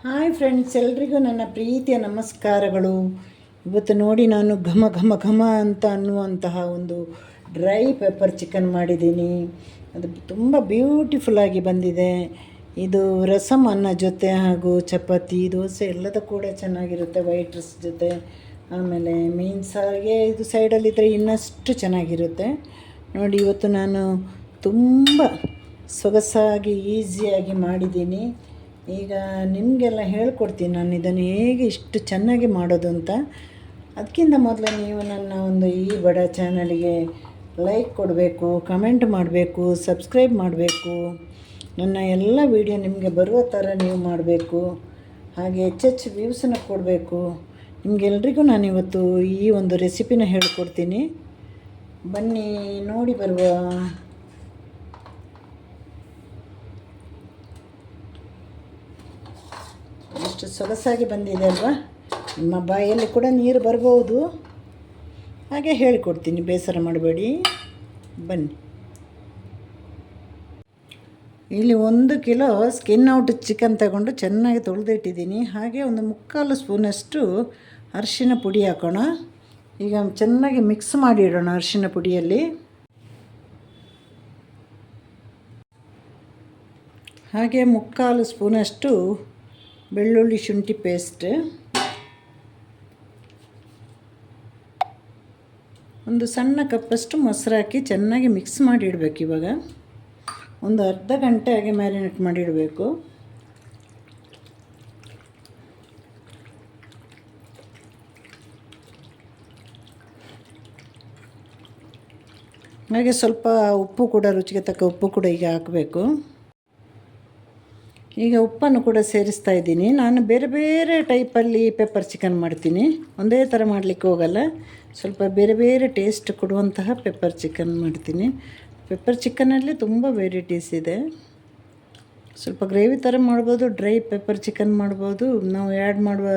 Hi friends ಎಲ್ರಿಗೂ ನನ್ನ ಪ್ರೀತಿಯ ನಮಸ್ಕಾರಗಳು. ಇವತ್ತು ನೋಡಿ ನಾನು ಘಮ ಘಮ ಘಮ ಅಂತ ಅನ್ನುವಂತಹ ಒಂದು ಡ್ರೈ ಪೆಪ್ಪರ್ ಚಿಕನ್ ಮಾಡಿದ್ದೀನಿ. ಅದು ತುಂಬ ಬ್ಯೂಟಿಫುಲ್ಲಾಗಿ ಬಂದಿದೆ. ಇದು ರಸಮ್ ಅನ್ನ ಜೊತೆ ಹಾಗೂ ಚಪಾತಿ, ದೋಸೆ ಎಲ್ಲದ ಕೂಡ ಚೆನ್ನಾಗಿರುತ್ತೆ ವೈಟ್ ರೈಸ್ ಜೊತೆ. ಆಮೇಲೆ ಮೀನ್ ಸಾರಿಗೆ ಇದು ಸೈಡಲ್ಲಿದ್ದರೆ ಇನ್ನಷ್ಟು ಚೆನ್ನಾಗಿರುತ್ತೆ. ನೋಡಿ ಇವತ್ತು ನಾನು ತುಂಬ ಸೊಗಸಾಗಿ ಈಸಿಯಾಗಿ ಮಾಡಿದ್ದೀನಿ. ಈಗ ನಿಮಗೆಲ್ಲ ಹೇಳ್ಕೊಡ್ತೀನಿ, ನಾನು ಇದನ್ನು ಹೇಗೆ ಇಷ್ಟು ಚೆನ್ನಾಗಿ ಮಾಡೋದು ಅಂತ. ಅದಕ್ಕಿಂತ ಮೊದಲು ನೀವು ನನ್ನ ಒಂದು ಈ ಬಡ ಚಾನಲ್ಗೆ ಲೈಕ್ ಕೊಡಬೇಕು, ಕಮೆಂಟ್ ಮಾಡಬೇಕು, ಸಬ್ಸ್ಕ್ರೈಬ್ ಮಾಡಬೇಕು. ನನ್ನ ಎಲ್ಲ ವೀಡಿಯೋ ನಿಮಗೆ ಬರುವ ಥರ ನೀವು ಮಾಡಬೇಕು. ಹಾಗೆ ಹೆಚ್ಚೆಚ್ಚು ವ್ಯೂಸನ್ನು ಕೊಡಬೇಕು. ನಿಮಗೆಲ್ರಿಗೂ ನಾನಿವತ್ತು ಈ ಒಂದು ರೆಸಿಪಿನ ಹೇಳ್ಕೊಡ್ತೀನಿ. ಬನ್ನಿ, ನೋಡಿ ಬರುವ ಎಷ್ಟು ಸೊಗಸಾಗಿ ಬಂದಿದೆ ಅಲ್ವಾ? ನಿಮ್ಮ ಬಾಯಲ್ಲಿ ಕೂಡ ನೀರು ಬರ್ಬೋದು. ಹಾಗೆ ಹೇಳಿಕೊಡ್ತೀನಿ, ಬೇಸರ ಮಾಡಬೇಡಿ. ಬನ್ನಿ. ಇಲ್ಲಿ ಒಂದು ಕಿಲೋ ಸ್ಕಿನ್ ಔಟ್ ಚಿಕನ್ ತಗೊಂಡು ಚೆನ್ನಾಗಿ ತೊಳೆದಿಟ್ಟಿದ್ದೀನಿ. ಹಾಗೆ ಒಂದು ಮುಕ್ಕಾಲು ಸ್ಪೂನಷ್ಟು ಅರಿಶಿನ ಪುಡಿ ಹಾಕೋಣ. ಈಗ ಚೆನ್ನಾಗಿ ಮಿಕ್ಸ್ ಮಾಡಿ ಇಡೋಣ ಅರಿಶಿನ ಪುಡಿಯಲ್ಲಿ. ಹಾಗೆ ಮುಕ್ಕಾಲು ಸ್ಪೂನಷ್ಟು ಬೆಳ್ಳುಳ್ಳಿ ಶುಂಠಿ ಪೇಸ್ಟ್ ಒಂದು ಸಣ್ಣ ಕಪ್ಪಷ್ಟು ಮೊಸರು ಹಾಕಿ ಚೆನ್ನಾಗಿ ಮಿಕ್ಸ್ ಮಾಡಿ ಇಡಬೇಕು ಇವಾಗ. ಒಂದು ಅರ್ಧ ಗಂಟೆ ಹಾಗೆ ಮ್ಯಾರಿನೇಟ್ ಮಾಡಿ ಇಡಬೇಕು ಹಾಗೆ ಸ್ವಲ್ಪ ಉಪ್ಪು ಕೂಡ ರುಚಿಗೆ ತಕ್ಕ ಉಪ್ಪು ಕೂಡ ಈಗ ಹಾಕಬೇಕು. ಈಗ ಉಪ್ಪನ್ನು ಕೂಡ ಸೇರಿಸ್ತಾ ಇದ್ದೀನಿ. ನಾನು ಬೇರೆ ಬೇರೆ ಟೈಪಲ್ಲಿ ಪೆಪ್ಪರ್ ಚಿಕನ್ ಮಾಡ್ತೀನಿ. ಒಂದೇ ಥರ ಮಾಡಲಿಕ್ಕೆ ಹೋಗಲ್ಲ. ಸ್ವಲ್ಪ ಬೇರೆ ಬೇರೆ ಟೇಸ್ಟ್ ಕೊಡುವಂತಹ ಪೆಪ್ಪರ್ ಚಿಕನ್ ಮಾಡ್ತೀನಿ. ಪೆಪ್ಪರ್ ಚಿಕನಲ್ಲಿ ತುಂಬ ವೆರೈಟೀಸ್ ಇದೆ. ಸ್ವಲ್ಪ ಗ್ರೇವಿ ಥರ ಮಾಡ್ಬೋದು ಡ್ರೈ ಪೆಪ್ಪರ್ ಚಿಕನ್ ಮಾಡ್ಬೋದು. ನಾವು ಆ್ಯಡ್ ಮಾಡುವ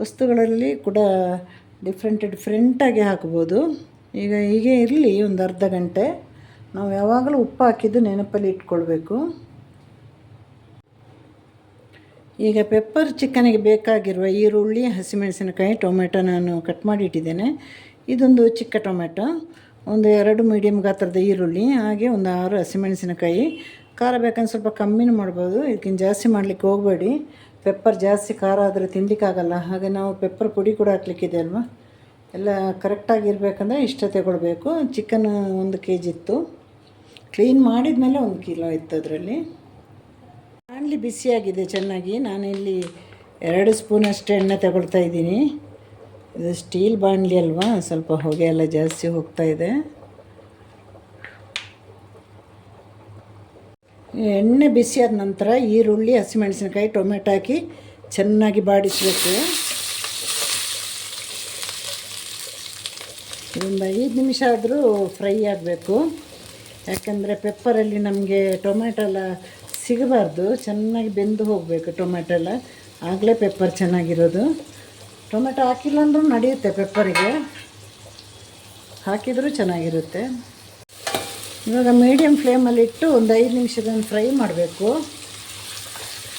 ವಸ್ತುಗಳಲ್ಲಿ ಕೂಡ ಡಿಫ್ರೆಂಟ್ ಡಿಫ್ರೆಂಟಾಗಿ ಹಾಕ್ಬೋದು. ಈಗ ಹೀಗೆ ಇರಲಿ ಒಂದು ಅರ್ಧ ಗಂಟೆ. ನಾವು ಯಾವಾಗಲೂ ಉಪ್ಪು ಹಾಕಿದ್ದು ನೆನಪಲ್ಲಿ ಇಟ್ಕೊಳ್ಬೇಕು. ಈಗ ಪೆಪ್ಪರ್ ಚಿಕನಿಗೆ ಬೇಕಾಗಿರುವ ಈರುಳ್ಳಿ ಹಸಿಮೆಣಸಿನಕಾಯಿ ಟೊಮೆಟೊ ನಾನು ಕಟ್ ಮಾಡಿ ಇಟ್ಟಿದ್ದೇನೆ. ಇದೊಂದು ಚಿಕ್ಕ ಟೊಮೆಟೊ, ಒಂದು ಎರಡು ಮೀಡಿಯಮ್ ಗಾತ್ರದ ಈರುಳ್ಳಿ, ಹಾಗೆ ಒಂದು ಆರು ಹಸಿಮೆಣಸಿನಕಾಯಿ ಖಾರ ಬೇಕಂದ್ರೆ ಸ್ವಲ್ಪ ಕಮ್ಮಿನೂ ಮಾಡ್ಬೋದು, ಇದಕ್ಕಿಂತ ಜಾಸ್ತಿ ಮಾಡಲಿಕ್ಕೆ ಹೋಗಬೇಡಿ. ಪೆಪ್ಪರ್ ಜಾಸ್ತಿ ಖಾರ ಆದರೆ ತಿನ್ನಲಿಕ್ಕಾಗಲ್ಲ ಹಾಗೆ ನಾವು ಪೆಪ್ಪರ್ ಪುಡಿ ಕೂಡ ಹಾಕ್ಲಿಕ್ಕಿದೆ ಅಲ್ವಾ? ಎಲ್ಲ ಕರೆಕ್ಟಾಗಿರ್ಬೇಕಂದ್ರೆ ಇಷ್ಟ ತಗೊಳ್ಬೇಕು. ಚಿಕನ್ ಒಂದು ಕೆ ಜಿ ಇತ್ತು. ಕ್ಲೀನ್ ಮಾಡಿದ ಮೇಲೆ ಒಂದು ಕಿಲೋ ಇತ್ತು ಅದರಲ್ಲಿ. ಬಾಣಲಿ ಬಿಸಿಯಾಗಿದೆ ಚೆನ್ನಾಗಿ. ನಾನಿಲ್ಲಿ ಎರಡು ಸ್ಪೂನಷ್ಟು ಎಣ್ಣೆ ತಗೊಳ್ತಾ ಇದ್ದೀನಿ. ಇದು ಸ್ಟೀಲ್ ಬಾಣಲಿ ಅಲ್ವಾ? ಸ್ವಲ್ಪ ಹೊಗೆ ಎಲ್ಲ ಜಾಸ್ತಿ ಹೋಗ್ತಾ ಇದೆ. ಎಣ್ಣೆ ಬಿಸಿಯಾದ ನಂತರ ಈರುಳ್ಳಿ, ಹಸಿಮೆಣಸಿನಕಾಯಿ, ಟೊಮೆಟೊ ಹಾಕಿ ಚೆನ್ನಾಗಿ ಬಾಡಿಸಬೇಕು. ಇದೊಂದು ಐದು ನಿಮಿಷ ಆದರೂ ಫ್ರೈ ಆಗಬೇಕು. ಯಾಕಂದರೆ ಪೆಪ್ಪರಲ್ಲಿ ನಮಗೆ ಟೊಮೆಟೊ ಎಲ್ಲ ಸಿಗಬಾರ್ದು, ಚೆನ್ನಾಗಿ ಬೆಂದು ಹೋಗಬೇಕು ಟೊಮೆಟೊ ಎಲ್ಲ. ಆಗಲೇ ಪೆಪ್ಪರ್ ಚೆನ್ನಾಗಿರೋದು. ಟೊಮೆಟೊ ಹಾಕಿಲ್ಲ ಅಂದ್ರೂ ನಡೆಯುತ್ತೆ ಪೆಪ್ಪರಿಗೆ. ಹಾಕಿದರೂ ಚೆನ್ನಾಗಿರುತ್ತೆ. ಇವಾಗ ಮೀಡಿಯಮ್ ಫ್ಲೇಮಲ್ಲಿ ಇಟ್ಟು ಒಂದು ಐದು ನಿಮಿಷದ ಫ್ರೈ ಮಾಡಬೇಕು.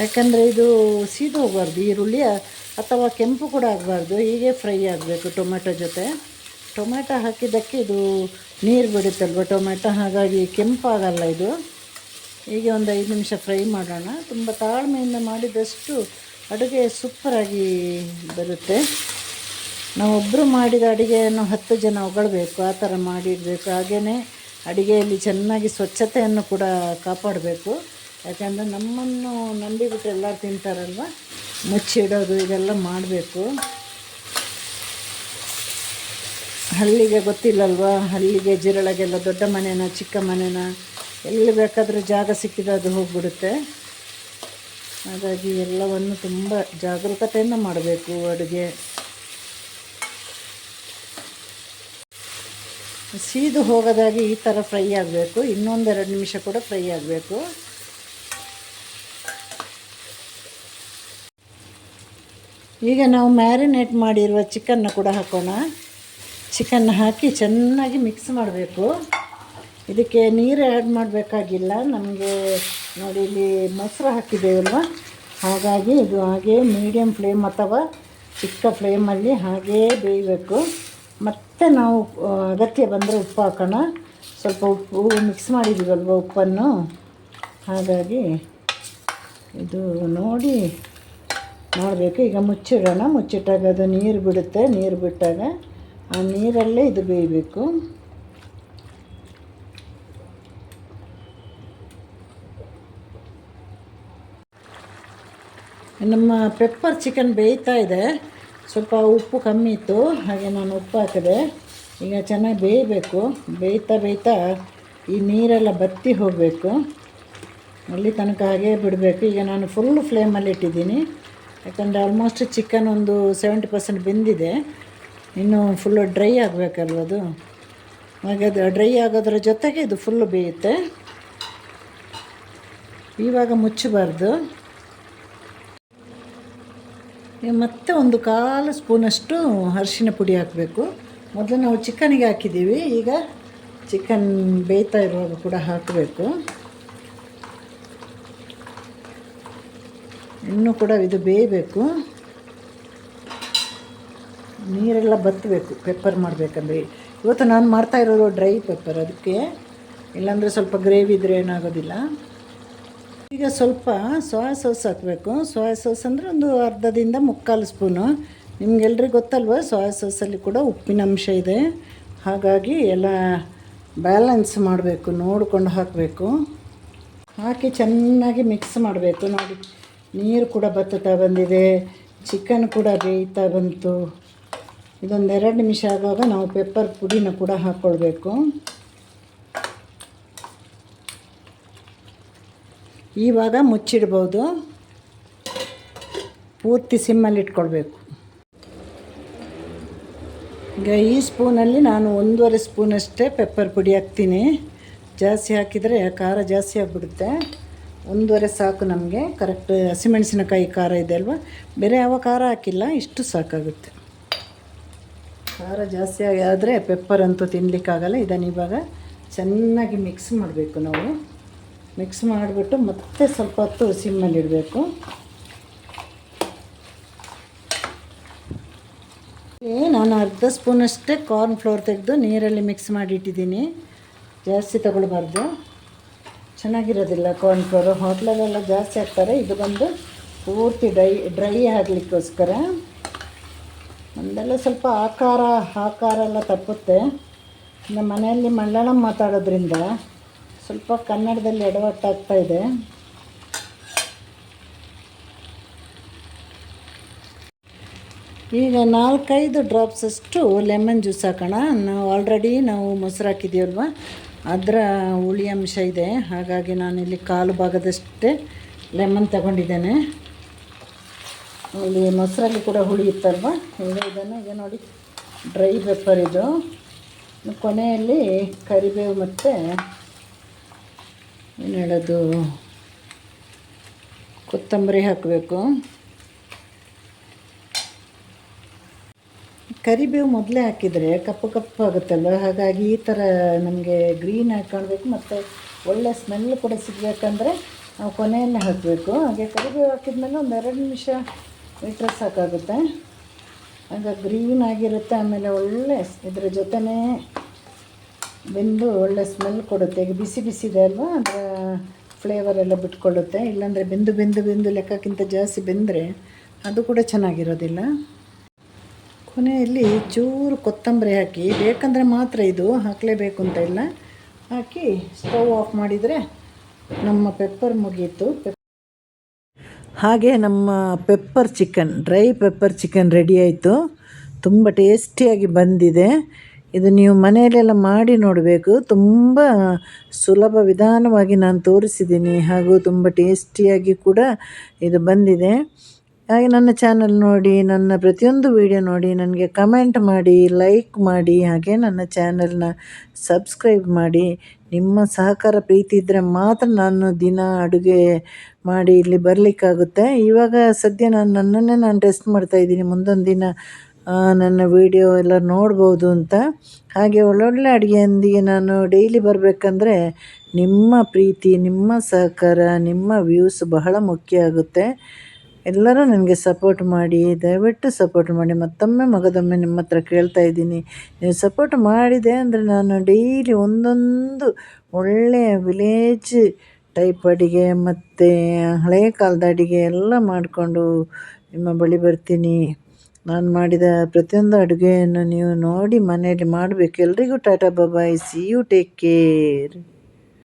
ಯಾಕಂದರೆ ಇದು ಸೀದು ಹೋಗಬಾರ್ದು, ಈರುಳ್ಳಿ ಅಥವಾ ಕೆಂಪು ಕೂಡ ಆಗಬಾರ್ದು, ಹೀಗೆ ಫ್ರೈ ಆಗಬೇಕು ಟೊಮೆಟೊ ಜೊತೆ. ಟೊಮೆಟೊ ಹಾಕಿದ್ದಕ್ಕೆ ಇದು ನೀರು ಬಿಡುತ್ತಲ್ವ ಟೊಮೆಟೊ, ಹಾಗಾಗಿ ಕೆಂಪಾಗಲ್ಲ ಇದು. ಹೀಗೆ ಒಂದು ಐದು ನಿಮಿಷ ಫ್ರೈ ಮಾಡೋಣ. ತುಂಬ ತಾಳ್ಮೆಯಿಂದ ಮಾಡಿದಷ್ಟು ಅಡುಗೆ ಸೂಪರಾಗಿ ಬರುತ್ತೆ. ನಾವೊಬ್ಬರು ಮಾಡಿದ ಅಡುಗೆಯನ್ನು ಹತ್ತು ಜನ ಹೊಗಳ್ಬೇಕು, ಆ ಥರ ಮಾಡಿಡಬೇಕು ಹಾಗೆಯೇ ಅಡುಗೆಯಲ್ಲಿ ಚೆನ್ನಾಗಿ ಸ್ವಚ್ಛತೆಯನ್ನು ಕೂಡ ಕಾಪಾಡಬೇಕು. ಯಾಕೆಂದರೆ ನಮ್ಮನ್ನು ನಂಬಿಬಿಟ್ಟು ಎಲ್ಲರೂ ತಿಂತಾರಲ್ವ? ಮುಚ್ಚಿಡೋದು, ಇದೆಲ್ಲ ಮಾಡಬೇಕು. ಹಳ್ಳಿಗೆ ಗೊತ್ತಿಲ್ಲಲ್ವಾ? ಹಳ್ಳಿಗೆ, ಜಿರಳಗೆಲ್ಲ ದೊಡ್ಡ ಮನೆನ, ಚಿಕ್ಕ ಮನೆನ? ಎಲ್ಲಿ ಬೇಕಾದರೂ ಜಾಗ ಸಿಕ್ಕಿದ್ರೆ ಅದು ಹೋಗ್ಬಿಡುತ್ತೆ. ಹಾಗಾಗಿ ಎಲ್ಲವನ್ನು ತುಂಬ ಜಾಗರೂಕತೆಯಿಂದ ಮಾಡಬೇಕು ಅಡುಗೆ. ಸೀದು ಹೋಗೋದಾಗಿ ಈ ಥರ ಫ್ರೈ ಆಗಬೇಕು. ಇನ್ನೊಂದೆರಡು ನಿಮಿಷ ಕೂಡ ಫ್ರೈ ಆಗಬೇಕು. ಈಗ ನಾವು ಮ್ಯಾರಿನೇಟ್ ಮಾಡಿರುವ ಚಿಕನ್ನ ಕೂಡ ಹಾಕೋಣ. ಚಿಕನ್ ಹಾಕಿ ಚೆನ್ನಾಗಿ ಮಿಕ್ಸ್ ಮಾಡಬೇಕು. ಇದಕ್ಕೆ ನೀರು ಆ್ಯಡ್ ಮಾಡಬೇಕಾಗಿಲ್ಲ. ನಮಗೆ ನೋಡಿ ಇಲ್ಲಿ ಮೊಸರು ಹಾಕಿದ್ದೇವಲ್ವ? ಹಾಗಾಗಿ ಇದು ಹಾಗೇ ಮೀಡಿಯಮ್ ಫ್ಲೇಮ್ ಅಥವಾ ಚಿಕ್ಕ ಫ್ಲೇಮಲ್ಲಿ ಹಾಗೇ ಬೇಯಬೇಕು. ಮತ್ತು ನಾವು ಅಗತ್ಯ ಬಂದರೆ ಉಪ್ಪು ಹಾಕೋಣ. ಸ್ವಲ್ಪ ಉಪ್ಪು ಮಿಕ್ಸ್ ಮಾಡಿದ್ದೀವಲ್ವ ಉಪ್ಪನ್ನು? ಹಾಗಾಗಿ ಇದು ನೋಡಿ ಮಾಡಬೇಕು. ಈಗ ಮುಚ್ಚಿಡೋಣ. ಮುಚ್ಚಿಟ್ಟಾಗ ಅದು ನೀರು ಬಿಡುತ್ತೆ. ನೀರು ಬಿಟ್ಟಾಗ ಆ ನೀರಲ್ಲೇ ಇದು ಬೇಯಬೇಕು. ನಮ್ಮ ಪೆಪ್ಪರ್ ಚಿಕನ್ ಬೇಯ್ತಾ ಇದೆ. ಸ್ವಲ್ಪ ಉಪ್ಪು ಕಮ್ಮಿ ಇತ್ತು. ಹಾಗೆ ನಾನು ಉಪ್ಪು ಹಾಕಿದೆ. ಈಗ ಚೆನ್ನಾಗಿ ಬೇಯಬೇಕು. ಬೇಯ್ತಾ ಬೇಯ್ತಾ ಈ ನೀರೆಲ್ಲ ಬತ್ತಿ ಹೋಗಬೇಕು. ಅಲ್ಲಿ ತನಕ ಹಾಗೆ ಬಿಡಬೇಕು. ಈಗ ನಾನು ಫುಲ್ ಫ್ಲೇಮಲ್ಲಿ ಇಟ್ಟಿದ್ದೀನಿ. ಯಾಕಂದರೆ ಆಲ್ಮೋಸ್ಟ್ ಚಿಕನ್ ಒಂದು ಸೆವೆಂಟಿ ಪರ್ಸೆಂಟ್ ಬೆಂದಿದೆ. ಇನ್ನು ಫುಲ್ಲು ಡ್ರೈ ಆಗಬೇಕಲ್ವ ಅದು? ಹಾಗೆ ಅದು ಡ್ರೈ ಆಗೋದ್ರ ಜೊತೆಗೆ ಇದು ಫುಲ್ಲು ಬೇಯುತ್ತೆ. ಇವಾಗ ಮುಚ್ಚಬಾರ್ದು. ಮತ್ತೆ ಒಂದು ಕಾಲು ಸ್ಪೂನಷ್ಟು ಅರಿಶಿನ ಪುಡಿ ಹಾಕಬೇಕು. ಮೊದಲು ನಾವು ಚಿಕನ್ಗೆ ಹಾಕಿದ್ದೀವಿ. ಈಗ ಚಿಕನ್ ಬೇಯ್ತಾ ಇರುವಾಗ ಕೂಡ ಹಾಕಬೇಕು. ಇನ್ನೂ ಕೂಡ ಇದು ಬೇಯಬೇಕು. ನೀರೆಲ್ಲ ಬತ್ತಬೇಕು ಪೆಪ್ಪರ್ ಮಾಡಬೇಕಂದ್ರೆ. ಇವತ್ತು ನಾನು ಮಾಡ್ತಾ ಇರೋದು ಡ್ರೈ ಪೆಪ್ಪರ್. ಅದಕ್ಕೆ ಇಲ್ಲಾಂದರೆ ಸ್ವಲ್ಪ ಗ್ರೇವಿ ಇದ್ದರೆ ಏನಾಗೋದಿಲ್ಲ. ಈಗ ಸ್ವಲ್ಪ ಸೋಯಾ ಸಾಸ್ ಹಾಕಬೇಕು. ಸೋಯಾ ಸಾಸ್ ಅಂದರೆ ಒಂದು ಅರ್ಧದಿಂದ ಮುಕ್ಕಾಲು ಸ್ಪೂನು. ನಿಮಗೆಲ್ರಿಗೂ ಗೊತ್ತಲ್ವ ಸೋಯಾ ಸಾಸಲ್ಲಿ ಕೂಡ ಉಪ್ಪಿನ ಅಂಶ ಇದೆ. ಹಾಗಾಗಿ ಎಲ್ಲ ಬ್ಯಾಲೆನ್ಸ್ ಮಾಡಬೇಕು, ನೋಡಿಕೊಂಡು ಹಾಕಬೇಕು. ಹಾಕಿ ಚೆನ್ನಾಗಿ ಮಿಕ್ಸ್ ಮಾಡಬೇಕು. ನೋಡಿ, ನೀರು ಕೂಡ ಬತ್ತುತ್ತಾ ಬಂದಿದೆ ಚಿಕನ್ ಕೂಡ ಬೇಯ್ತಾ ಬಂತು. ಇದೊಂದು ಎರಡು ನಿಮಿಷ ಆಗುವಾಗ ನಾವು ಪೆಪ್ಪರ್ ಪುಡಿನ ಕೂಡ ಹಾಕ್ಕೊಳ್ಬೇಕು ಇವಾಗ ಮುಚ್ಚಿಡ್ಬೋದು. ಪೂರ್ತಿ ಸಿಮ್ಮಲ್ಲಿ ಇಟ್ಕೊಳ್ಬೇಕು. ಈಗ ಈ ಸ್ಪೂನಲ್ಲಿ ನಾನು ಒಂದೂವರೆ ಸ್ಪೂನಷ್ಟೇ ಪೆಪ್ಪರ್ ಪುಡಿ ಹಾಕ್ತೀನಿ. ಜಾಸ್ತಿ ಹಾಕಿದರೆ ಖಾರ ಜಾಸ್ತಿ ಆಗಿಬಿಡುತ್ತೆ. ಒಂದೂವರೆ ಸಾಕು ನಮಗೆ. ಕರೆಕ್ಟ್ ಹಸಿಮೆಣಸಿನಕಾಯಿ ಖಾರ ಇದೆ ಅಲ್ವಾ? ಬೇರೆ ಯಾವ ಖಾರ ಹಾಕಿಲ್ಲ, ಇಷ್ಟು ಸಾಕಾಗುತ್ತೆ. ಖಾರ ಜಾಸ್ತಿ ಆದರೆ ಪೆಪ್ಪರ್ ಅಂತೂ ತಿನ್ನಲಿಕ್ಕಾಗಲ್ಲ ಇದನ್ನು ಇವಾಗ ಚೆನ್ನಾಗಿ ಮಿಕ್ಸ್ ಮಾಡಬೇಕು ನಾವು. ಮಿಕ್ಸ್ ಮಾಡಿಬಿಟ್ಟು ಮತ್ತೆ ಸ್ವಲ್ಪ ಹೊತ್ತು ಸಿಮ್ಮಲ್ಲಿಡಬೇಕು ನಾನು ಅರ್ಧ ಸ್ಪೂನಷ್ಟೇ ಕಾರ್ನ್ ಫ್ಲೋರ್ ತೆಗೆದು ನೀರಲ್ಲಿ ಮಿಕ್ಸ್ ಮಾಡಿ ಇಟ್ಟಿದ್ದೀನಿ. ಜಾಸ್ತಿ ತಗೊಳ್ಬಾರ್ದು. ಚೆನ್ನಾಗಿರೋದಿಲ್ಲ ಕಾರ್ನ್ ಫ್ಲೋರು ಹೋಟ್ಲಲ್ಲೆಲ್ಲ ಜಾಸ್ತಿ ಹಾಕ್ತಾರೆ. ಇದು ಬಂದು ಪೂರ್ತಿ ಡ್ರೈ ಡ್ರೈ ಆಗಲಿಕ್ಕೋಸ್ಕರ. ಒಂದೆಲ್ಲ ಸ್ವಲ್ಪ ಆಕಾರ ಆಕಾರ ಎಲ್ಲ ತಪ್ಪುತ್ತೆ. ನಮ್ಮ ಮನೆಯಲ್ಲಿ ಮಲಯಾಳಂ ಮಾತಾಡೋದ್ರಿಂದ ಸ್ವಲ್ಪ ಕನ್ನಡದಲ್ಲಿ ಎಡವಟ್ಟಾಗ್ತಾ ಇದೆ. ಈಗ ನಾಲ್ಕೈದು ಡ್ರಾಪ್ಸಷ್ಟು ಲೆಮನ್ ಜ್ಯೂಸ್ ಹಾಕೋಣ. ನಾವು ಆಲ್ರೆಡಿ ನಾವು ಮೊಸರು ಹಾಕಿದ್ದೀವಲ್ವ? ಅದರ ಹುಳಿ ಅಂಶ ಇದೆ. ಹಾಗಾಗಿ ನಾನಿಲ್ಲಿ ಕಾಲು ಭಾಗದಷ್ಟೇ ಲೆಮನ್ ತಗೊಂಡಿದ್ದೇನೆ. ಇಲ್ಲಿ ಮೊಸರಲ್ಲಿ ಕೂಡ ಹುಳಿ ಇತ್ತಲ್ವ? ಈಗ ಇದನ್ನು ಈಗ ನೋಡಿ ಡ್ರೈ ಪೆಪ್ಪರ್ ಇದು. ಕೊನೆಯಲ್ಲಿ ಕರಿಬೇವು ಮತ್ತು ಏನು ಹೇಳೋದು? ಕೊತ್ತಂಬರಿ ಹಾಕಬೇಕು. ಕರಿಬೇವು ಮೊದಲೇ ಹಾಕಿದರೆ ಕಪ್ಪು ಕಪ್ಪು ಆಗುತ್ತಲ್ವ? ಹಾಗಾಗಿ ಈ ಥರ ನಮಗೆ ಗ್ರೀನ್ ಆಗಿ ಕಾಣಬೇಕು ಮತ್ತು ಒಳ್ಳೆ ಸ್ಮೆಲ್ ಕೂಡ ಸಿಗಬೇಕಂದ್ರೆ ನಾವು ಕೊನೆಯಲ್ಲೇ ಹಾಕಬೇಕು. ಹಾಗೆ ಕರಿಬೇವು ಹಾಕಿದ್ಮೇಲೆ ಒಂದು ಎರಡು ನಿಮಿಷ ಇಟ್ಟರೆ ಸಾಕಾಗುತ್ತೆ. ಆಗ ಗ್ರೀನ್ ಆಗಿರುತ್ತೆ, ಆಮೇಲೆ ಒಳ್ಳೆ ಇದರ ಜೊತೆನೇ ಬೆಂದು ಒಳ್ಳೆ ಸ್ಮೆಲ್ ಕೊಡುತ್ತೆ. ಈಗ ಬಿಸಿ ಇದೆ ಅಲ್ವಾ? ಅದರ ಫ್ಲೇವರ್ ಎಲ್ಲ ಬಿಟ್ಕೊಳ್ಳುತ್ತೆ. ಇಲ್ಲಾಂದರೆ ಬೆಂದು ಬೆಂದು ಬೆಂದು ಲೆಕ್ಕಕ್ಕಿಂತ ಜಾಸ್ತಿ ಬೆಂದರೆ ಅದು ಕೂಡ ಚೆನ್ನಾಗಿರೋದಿಲ್ಲ. ಕೊನೆಯಲ್ಲಿ ಚೂರು ಕೊತ್ತಂಬರಿ ಹಾಕಿ, ಬೇಕಂದರೆ ಮಾತ್ರ ಇದು ಹಾಕಲೇಬೇಕು ಅಂತ ಇಲ್ಲ. ಹಾಕಿ ಸ್ಟವ್ ಆಫ್ ಮಾಡಿದರೆ ನಮ್ಮ ಪೆಪ್ಪರ್ ಮುಗೀತು. ಹಾಗೆ ನಮ್ಮ pepper chicken dry pepper chicken ready ಆಯಿತು. ತುಂಬ ಟೇಸ್ಟಿಯಾಗಿ ಬಂದಿದೆ. ಇದು ನೀವು ಮನೆಯಲ್ಲೆಲ್ಲ ಮಾಡಿ ನೋಡಬೇಕು. ತುಂಬ ಸುಲಭ ವಿಧಾನವಾಗಿ ನಾನು ತೋರಿಸಿದ್ದೀನಿ. ಹಾಗೂ ತುಂಬ ಟೇಸ್ಟಿಯಾಗಿ ಕೂಡ ಇದು ಬಂದಿದೆ. ಹಾಗೆ ನನ್ನ ಚಾನಲ್ ನೋಡಿ, ನನ್ನ ಪ್ರತಿಯೊಂದು ವಿಡಿಯೋ ನೋಡಿ, ನನಗೆ ಕಮೆಂಟ್ ಮಾಡಿ, ಲೈಕ್ ಮಾಡಿ, ಹಾಗೆ ನನ್ನ ಚಾನಲ್ನ ಸಬ್ಸ್ಕ್ರೈಬ್ ಮಾಡಿ. ನಿಮ್ಮ ಸಹಕಾರ ಪ್ರೀತಿ ಇದ್ದರೆ ಮಾತ್ರ ನಾನು ದಿನ ಅಡುಗೆ ಮಾಡಿ ಇಲ್ಲಿ ಬರಲಿಕ್ಕಾಗುತ್ತೆ. ಇವಾಗ ಸದ್ಯ ನಾನು ನನ್ನನ್ನೇ ನಾನು ಟೆಸ್ಟ್ ಮಾಡ್ತಾಯಿದ್ದೀನಿ ಮುಂದೊಂದು ದಿನ ನನ್ನ ವಿಡಿಯೋ ಎಲ್ಲ ನೋಡ್ಬೋದು ಅಂತ. ಹಾಗೆ ಒಳ್ಳೊಳ್ಳೆ ಅಡುಗೆಯೊಂದಿಗೆ ನಾನು ಡೈಲಿ ಬರಬೇಕಂದ್ರೆ ನಿಮ್ಮ ಪ್ರೀತಿ, ನಿಮ್ಮ ಸಹಕಾರ, ನಿಮ್ಮ ವ್ಯೂಸ್ ಬಹಳ ಮುಖ್ಯ ಆಗುತ್ತೆ. ಎಲ್ಲರೂ ನನಗೆ ಸಪೋರ್ಟ್ ಮಾಡಿ, ದಯವಿಟ್ಟು ಸಪೋರ್ಟ್ ಮಾಡಿ. ಮತ್ತೊಮ್ಮೆ ಮಗದೊಮ್ಮೆ ನಿಮ್ಮ ಹತ್ರ ಕೇಳ್ತಾ ಇದ್ದೀನಿ. ನೀವು ಸಪೋರ್ಟ್ ಮಾಡಿದೆ ಅಂದರೆ ನಾನು ಡೈಲಿ ಒಂದೊಂದು ಒಳ್ಳೆಯ ವಿಲೇಜ್ ಟೈಪ್ ಅಡುಗೆ ಮತ್ತು ಹಳೆಯ ಕಾಲದ ಅಡುಗೆ ಎಲ್ಲ ಮಾಡಿಕೊಂಡು ನಿಮ್ಮ ಬಳಿ ಬರ್ತೀನಿ. ನಾನು ಮಾಡಿದ ಪ್ರತಿಯೊಂದು ಅಡುಗೆಯನ್ನು ನೀವು ನೋಡಿ ಮನೆಯಲ್ಲಿ ಮಾಡಬೇಕು. ಎಲ್ರಿಗೂ tata bye bye see you take care